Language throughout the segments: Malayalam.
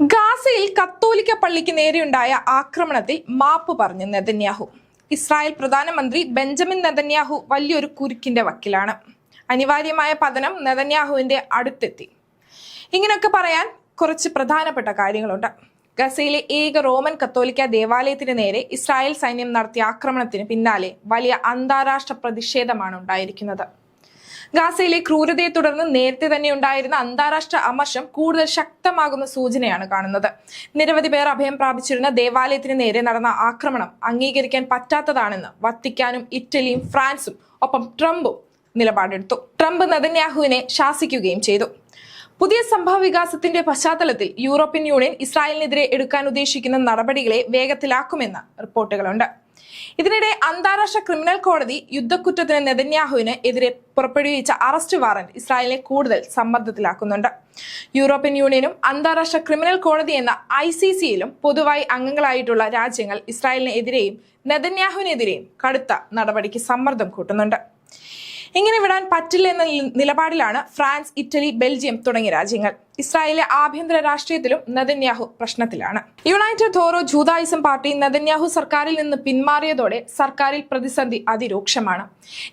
ഗാസയിൽ കത്തോലിക്ക പള്ളിക്ക് നേരെയുണ്ടായ ആക്രമണത്തിൽ മാപ്പ് പറഞ്ഞു നെതന്യാഹു. ഇസ്രായേൽ പ്രധാനമന്ത്രി ബെഞ്ചമിൻ നെതന്യാഹു വലിയൊരു കുരുക്കിന്റെ വക്കിലാണ്. അനിവാര്യമായ പതനം നെതന്യാഹുവിന്റെ അടുത്തെത്തി. ഇങ്ങനെയൊക്കെ പറയാൻ കുറച്ച് പ്രധാനപ്പെട്ട കാര്യങ്ങളുണ്ട്. ഗസയിലെ ഏക റോമൻ കത്തോലിക്ക ദേവാലയത്തിന് നേരെ ഇസ്രായേൽ സൈന്യം നടത്തിയ ആക്രമണത്തിന് പിന്നാലെ വലിയ അന്താരാഷ്ട്ര പ്രതിഷേധമാണ് ഉണ്ടായിരിക്കുന്നത്. ഗാസയിലെ ക്രൂരതയെ തുടർന്ന് നേരത്തെ തന്നെ ഉണ്ടായിരുന്ന അന്താരാഷ്ട്ര അമർഷം കൂടുതൽ ശക്തമാകുന്ന സൂചനയാണ് കാണുന്നത്. നിരവധി പേർ അഭയം പ്രാപിച്ചിരുന്ന ദേവാലയത്തിന് നേരെ നടന്ന ആക്രമണം അംഗീകരിക്കാൻ പറ്റാത്തതാണെന്ന് വത്തിക്കാനും ഇറ്റലിയും ഫ്രാൻസും ഒപ്പം ട്രംപും നിലപാടെടുത്തു. ട്രംപ് നദന്യാഹുവിനെ ശാസിക്കുകയും ചെയ്തു. പുതിയ സംഭവ വികാസത്തിന്റെ പശ്ചാത്തലത്തിൽ യൂറോപ്യൻ യൂണിയൻ ഇസ്രായേലിനെതിരെ എടുക്കാൻ ഉദ്ദേശിക്കുന്ന നടപടികളെ വേഗത്തിലാക്കുമെന്ന് റിപ്പോർട്ടുകളുണ്ട്. ഇതിനിടെ അന്താരാഷ്ട്ര ക്രിമിനൽ കോടതി യുദ്ധക്കുറ്റത്തിന് നെതന്യാഹുവിന് എതിരെ പുറപ്പെടുവിച്ച അറസ്റ്റ് വാറന്റ് ഇസ്രായേലിനെ കൂടുതൽ സമ്മർദ്ദത്തിലാക്കുന്നുണ്ട്. യൂറോപ്യൻ യൂണിയനും അന്താരാഷ്ട്ര ക്രിമിനൽ കോടതി എന്ന ഐ സി സിയിലും പൊതുവായി അംഗങ്ങളായിട്ടുള്ള രാജ്യങ്ങൾ ഇസ്രായേലിനെതിരെയും നെതന്യാഹുവിനെതിരെയും കടുത്ത നടപടിക്ക് സമ്മർദ്ദം കൂട്ടുന്നുണ്ട്. ഇങ്ങനെ വിടാൻ പറ്റില്ല എന്ന നിലപാടിലാണ് ഫ്രാൻസ് ഇറ്റലി ബെൽജിയം തുടങ്ങിയ രാജ്യങ്ങൾ. ഇസ്രായേലിലെ ആഭ്യന്തര രാഷ്ട്രീയത്തിലും Netanyahu പ്രശ്നത്തിലാണ്. United Torah Judaism party Netanyahu സർക്കാരിൽ നിന്ന് പിന്മാറിയതോടെ സർക്കാരിൽ പ്രതിസന്ധി അതിരൂക്ഷമാണ്.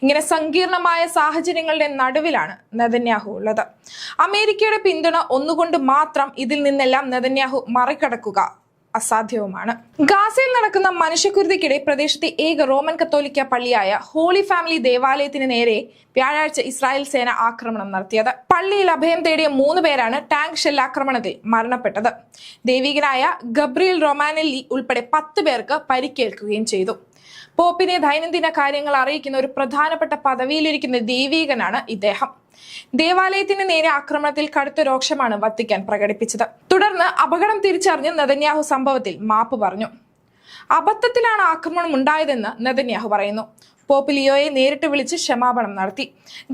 ഇങ്ങനെ സങ്കീർണമായ സാഹചര്യങ്ങളുടെ നടുവിലാണ് നദന്യാഹു ഉള്ളത്. അമേരിക്കയുടെ പിന്തുണ ഒന്നുകൊണ്ട് മാത്രം ഇതിൽ നിന്നെല്ലാം നദന്യാഹു മറികടക്കുക അസാധ്യവുമാണ്. ഗാസയിൽ നടക്കുന്ന മനുഷ്യക്കുരുതിക്കിടെ പ്രദേശത്തെ ഏക റോമൻ കത്തോലിക്ക പള്ളിയായ ഹോളി ഫാമിലി ദേവാലയത്തിന് നേരെ വ്യാഴാഴ്ച ഇസ്രായേൽ സേന ആക്രമണം നടത്തിയത്. പള്ളിയിൽ അഭയം തേടിയ മൂന്ന് പേരാണ് ടാങ്ക് ഷെൽ ആക്രമണത്തിൽ മരണപ്പെട്ടത്. ദൈവികനായ ഗബ്രിയൽ റൊമാനെല്ലി ഉൾപ്പെടെ പത്ത് പേർക്ക് പരിക്കേൽക്കുകയും ചെയ്തു. പോപ്പിനെ ദൈനംദിന കാര്യങ്ങൾ അറിയിക്കുന്ന ഒരു പ്രധാനപ്പെട്ട പദവിയിലിരിക്കുന്ന ദൈവീകനാണ് ഇദ്ദേഹം. ദേവാലയത്തിന് നേരെ ആക്രമണത്തിൽ കടുത്ത രോക്ഷമാണ് വത്തിക്കാൻ പ്രകടിപ്പിച്ചത്. തുടർന്ന് അപകടം തിരിച്ചറിഞ്ഞ് നെതന്യാഹു സംഭവത്തിൽ മാപ്പ് പറഞ്ഞു. അബദ്ധത്തിലാണ് ആക്രമണം ഉണ്ടായതെന്ന് നെതന്യാഹു പറയുന്നു. പോപ്പ് ലിയോയെ നേരിട്ട് വിളിച്ച് ക്ഷമാപണം നടത്തി.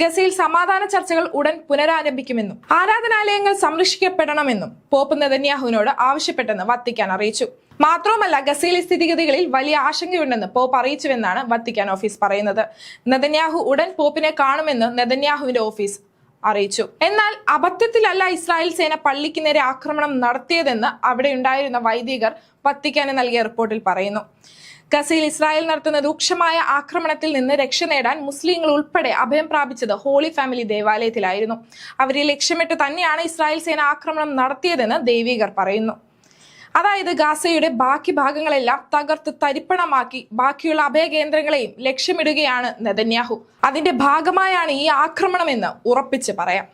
ഗസയിൽ സമാധാന ചർച്ചകൾ ഉടൻ പുനരാരംഭിക്കുമെന്നും ആരാധനാലയങ്ങൾ സംരക്ഷിക്കപ്പെടണമെന്നും പോപ്പ് നെതന്യാഹുവിനോട് ആവശ്യപ്പെട്ടെന്ന് വത്തിക്കാൻ അറിയിച്ചു. മാത്രവുമല്ല ഗസയിലെ സ്ഥിതിഗതികളിൽ വലിയ ആശങ്കയുണ്ടെന്ന് പോപ്പ് അറിയിച്ചുവെന്നാണ് വത്തിക്കാൻ ഓഫീസ് പറയുന്നത്. നെതന്യാഹു ഉടൻ പോപ്പിനെ കാണുമെന്ന് നെതന്യാഹുവിന്റെ ഓഫീസ് അറിയിച്ചു. എന്നാൽ അബദ്ധത്തിലല്ല ഇസ്രായേൽ സേന പള്ളിക്ക് നേരെ ആക്രമണം നടത്തിയതെന്ന് അവിടെയുണ്ടായിരുന്ന വൈദികർ വത്തിക്കാന് നൽകിയ റിപ്പോർട്ടിൽ പറയുന്നു. ഗസയിൽ ഇസ്രായേൽ നടത്തുന്ന രൂക്ഷമായ ആക്രമണത്തിൽ നിന്ന് രക്ഷ നേടാൻ മുസ്ലിങ്ങൾ ഉൾപ്പെടെ അഭയം പ്രാപിച്ചത് ഹോളി ഫാമിലി ദേവാലയത്തിലായിരുന്നു. അവരെ ലക്ഷ്യമിട്ട് തന്നെയാണ് ഇസ്രായേൽ സേന ആക്രമണം നടത്തിയതെന്ന് ദേവീകർ പറയുന്നു. അതായത് ഗാസയുടെ ബാക്കി ഭാഗങ്ങളെല്ലാം തകർത്ത് തരിപ്പണമാക്കി ബാക്കിയുള്ള അഭയകേന്ദ്രങ്ങളെയും ലക്ഷ്യമിടുകയാണ് നെതന്യാഹു. അതിന്റെ ഭാഗമായാണ് ഈ ആക്രമണമെന്ന് ഉറപ്പിച്ച് പറയാം.